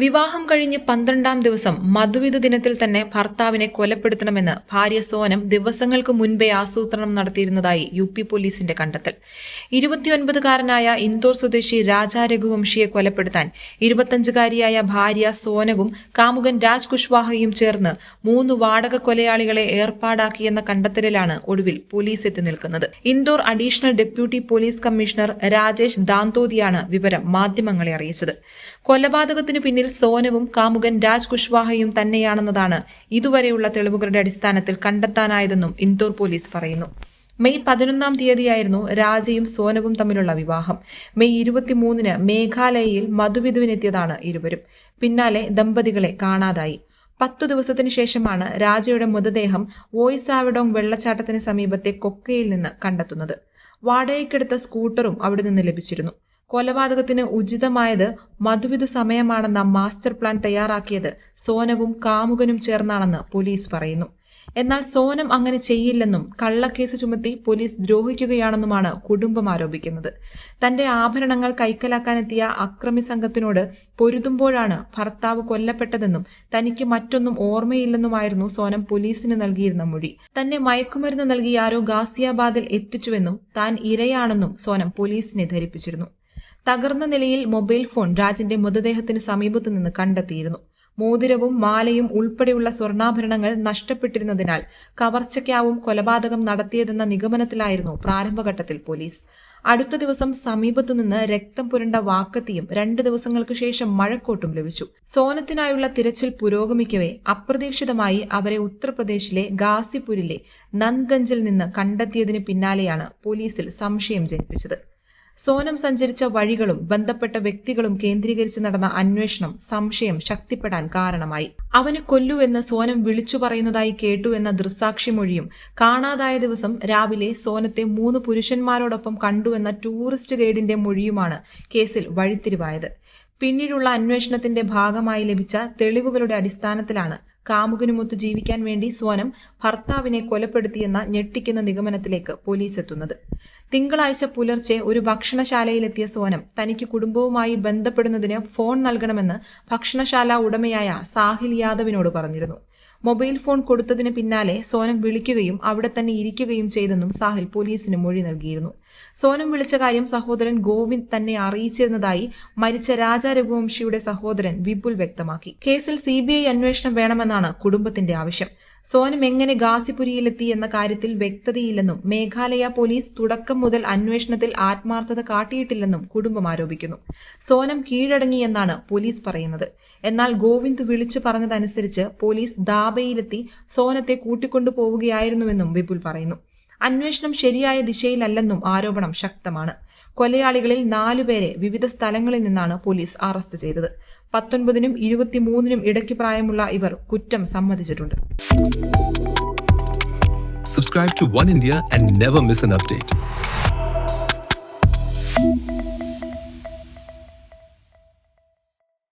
വിവാഹം കഴിഞ്ഞ് പന്ത്രണ്ടാം ദിവസം മധുവിധു ദിനത്തിൽ തന്നെ ഭർത്താവിനെ കൊലപ്പെടുത്തണമെന്ന് ഭാര്യ സോനം ദിവസങ്ങൾക്ക് മുൻപേ ആസൂത്രണം നടത്തിയിരുന്നതായി യു പി പോലീസിന്റെ കണ്ടെത്തൽ. ഇരുപത്തിയൊൻപതുകാരനായ ഇന്തോർ സ്വദേശി രാജാ രഘുവംശിയെ കൊലപ്പെടുത്താൻ ഇരുപത്തഞ്ചുകാരിയായ ഭാര്യ സോനവും കാമുകൻ രാജ് കുഷ്വാഹയും ചേർന്ന് മൂന്ന് വാടക കൊലയാളികളെ ഏർപ്പാടാക്കിയെന്ന കണ്ടെത്തലിലാണ് ഒടുവിൽ പോലീസ് എത്തി നിൽക്കുന്നത്. Indore additional deputy police commissioner Rajesh ദാന്തോദിയാണ് വിവരം മാധ്യമങ്ങളെ അറിയിച്ചത്. കൊലപാതകത്തിന് പിന്നിൽ സോനവും കാമുകൻ രാജ് കുഷ്വാഹയും തന്നെയാണെന്നതാണ് ഇതുവരെയുള്ള തെളിവുകളുടെ അടിസ്ഥാനത്തിൽ കണ്ടെത്താനായതെന്നും ഇന്തോർ പോലീസ് പറയുന്നു. മെയ് പതിനൊന്നാം തീയതിയായിരുന്നു രാജയും സോനവും തമ്മിലുള്ള വിവാഹം. മെയ് ഇരുപത്തിമൂന്നിന് മേഘാലയയിൽ മധുവിധുവിനെത്തിയതാണ് ഇരുവരും. പിന്നാലെ ദമ്പതികളെ കാണാതായി. പത്തു ദിവസത്തിന് ശേഷമാണ് രാജയുടെ മൃതദേഹം വോയിസ് വെള്ളച്ചാട്ടത്തിന് സമീപത്തെ കൊക്കയിൽ നിന്ന് കണ്ടെത്തുന്നത്. വാടകയ്ക്കെടുത്ത സ്കൂട്ടറും അവിടെ നിന്ന് ലഭിച്ചിരുന്നു. കൊലപാതകത്തിന് ഉചിതമായത് മധുവിധ സമയമാണെന്ന മാസ്റ്റർ പ്ലാൻ തയ്യാറാക്കിയത് സോനവും കാമുകനും ചേർന്നാണെന്ന് പോലീസ് പറയുന്നു. എന്നാൽ സോനം അങ്ങനെ ചെയ്യില്ലെന്നും കള്ളക്കേസ് ചുമത്തി പോലീസ് ദ്രോഹിക്കുകയാണെന്നുമാണ് കുടുംബം ആരോപിക്കുന്നത്. തന്റെ ആഭരണങ്ങൾ കൈക്കലാക്കാനെത്തിയ അക്രമി സംഘത്തിനോട് പൊരുതുമ്പോഴാണ് ഭർത്താവ് കൊല്ലപ്പെട്ടതെന്നും തനിക്ക് മറ്റൊന്നും ഓർമ്മയില്ലെന്നുമായിരുന്നു സോനം പോലീസിന് നൽകിയിരുന്ന മൊഴി. തന്നെ മയക്കുമരുന്ന് നൽകി ആരോ ഗാസിയാബാദിൽ എത്തിച്ചുവെന്നും താൻ ഇരയാണെന്നും സോനം പോലീസിനെ ധരിപ്പിച്ചിരുന്നു. തകർന്ന നിലയിൽ മൊബൈൽ ഫോൺ രാജന്റെ മൃതദേഹത്തിന് സമീപത്തു നിന്ന് കണ്ടെത്തിയിരുന്നു. മോതിരവും മാലയും ഉൾപ്പെടെയുള്ള സ്വർണാഭരണങ്ങൾ നഷ്ടപ്പെട്ടിരുന്നതിനാൽ കവർച്ചയ്ക്കാവും കൊലപാതകം നടത്തിയതെന്ന നിഗമനത്തിലായിരുന്നു പ്രാരംഭഘട്ടത്തിൽ പോലീസ്. അടുത്ത ദിവസം സമീപത്തുനിന്ന് രക്തം പുരണ്ട വാക്കത്തിയും രണ്ട് ദിവസങ്ങൾക്ക് ശേഷം മഴക്കോട്ടും ലഭിച്ചു. സോനത്തിനായുള്ള തിരച്ചിൽ പുരോഗമിക്കവേ അപ്രതീക്ഷിതമായി അവരെ ഉത്തർപ്രദേശിലെ ഗാസിപൂരിലെ നന്ദ്ഗഞ്ചിൽ നിന്ന് കണ്ടെത്തിയതിന് പിന്നാലെയാണ് പോലീസിൽ സംശയം ജനിപ്പിച്ചത്. സോനം സഞ്ചരിച്ച വഴികളും ബന്ധപ്പെട്ട വ്യക്തികളും കേന്ദ്രീകരിച്ച് നടന്ന അന്വേഷണം സംശയം ശക്തിപ്പെടാൻ കാരണമായി. അവന് കൊല്ലുവെന്ന് സോനം വിളിച്ചു പറയുന്നതായി കേട്ടു എന്ന ദൃസാക്ഷിമൊഴിയും കാണാതായ ദിവസം രാവിലെ സോനത്തെ മൂന്ന് പുരുഷന്മാരോടൊപ്പം കണ്ടുവെന്ന ടൂറിസ്റ്റ് ഗൈഡിന്റെ മൊഴിയുമാണ് കേസിൽ വഴിത്തിരിവായത്. പിന്നീടുള്ള അന്വേഷണത്തിന്റെ ഭാഗമായി ലഭിച്ച തെളിവുകളുടെ അടിസ്ഥാനത്തിലാണ് കാമുകനുമൊത്ത് ജീവിക്കാൻ വേണ്ടി സ്വനം ഭർത്താവിനെ കൊലപ്പെടുത്തിയെന്ന ഞെട്ടിക്കുന്ന നിഗമനത്തിലേക്ക് പോലീസ് എത്തുന്നത്. തിങ്കളാഴ്ച പുലർച്ചെ ഒരു ഭക്ഷണശാലയിലെത്തിയ സോനം തനിക്ക് കുടുംബവുമായി ബന്ധപ്പെടുന്നതിന് ഫോൺ നൽകണമെന്ന് ഭക്ഷണശാല ഉടമയായ സാഹിൽ യാദവിനോട് പറഞ്ഞിരുന്നു. മൊബൈൽ ഫോൺ കൊടുത്തതിന് പിന്നാലെ സോനം വിളിക്കുകയും അവിടെ തന്നെ ഇരിക്കുകയും ചെയ്തെന്നും സാഹിൽ പോലീസിന് മൊഴി നൽകിയിരുന്നു. സോനം വിളിച്ച കാര്യം സഹോദരൻ ഗോവിന്ദ് തന്നെ അറിയിച്ചിരുന്നതായി മരിച്ച രാജാ രഘുവംശിയുടെ സഹോദരൻ വിപുൽ വ്യക്തമാക്കി. കേസിൽ സിബിഐ അന്വേഷണം വേണമെന്നാണ് കുടുംബത്തിന്റെ ആവശ്യം. സോനം എങ്ങനെ ഗാസിപുരിയിലെത്തി എന്ന കാര്യത്തിൽ വ്യക്തതയില്ലെന്നും മേഘാലയ പോലീസ് തുടക്കം മുതൽ അന്വേഷണത്തിൽ ആത്മാർത്ഥത കാട്ടിയിട്ടില്ലെന്നും കുടുംബം ആരോപിക്കുന്നു. സോനം കീഴടങ്ങിയെന്നാണ് പോലീസ് പറയുന്നത്. എന്നാൽ ഗോവിന്ദ് വിളിച്ചു പറഞ്ഞതനുസരിച്ച് പോലീസ് ദാബയിലെത്തി സോനത്തെ കൂട്ടിക്കൊണ്ടുപോവുകയായിരുന്നുവെന്നും വിപുൽ പറയുന്നു. അന്വേഷണം ശരിയായ ദിശയിലല്ലെന്നും ആരോപണം ശക്തമാണ്. കൊലയാളികളിൽ നാലുപേരെ വിവിധ സ്ഥലങ്ങളിൽ നിന്നാണ് പോലീസ് അറസ്റ്റ് ചെയ്തത്. പത്തൊൻപതിനും ഇരുപത്തിമൂന്നിനും ഇടയ്ക്ക് പ്രായമുള്ള ഇവർ കുറ്റം സമ്മതിച്ചിട്ടുണ്ട് Subscribe to One India and never miss an update.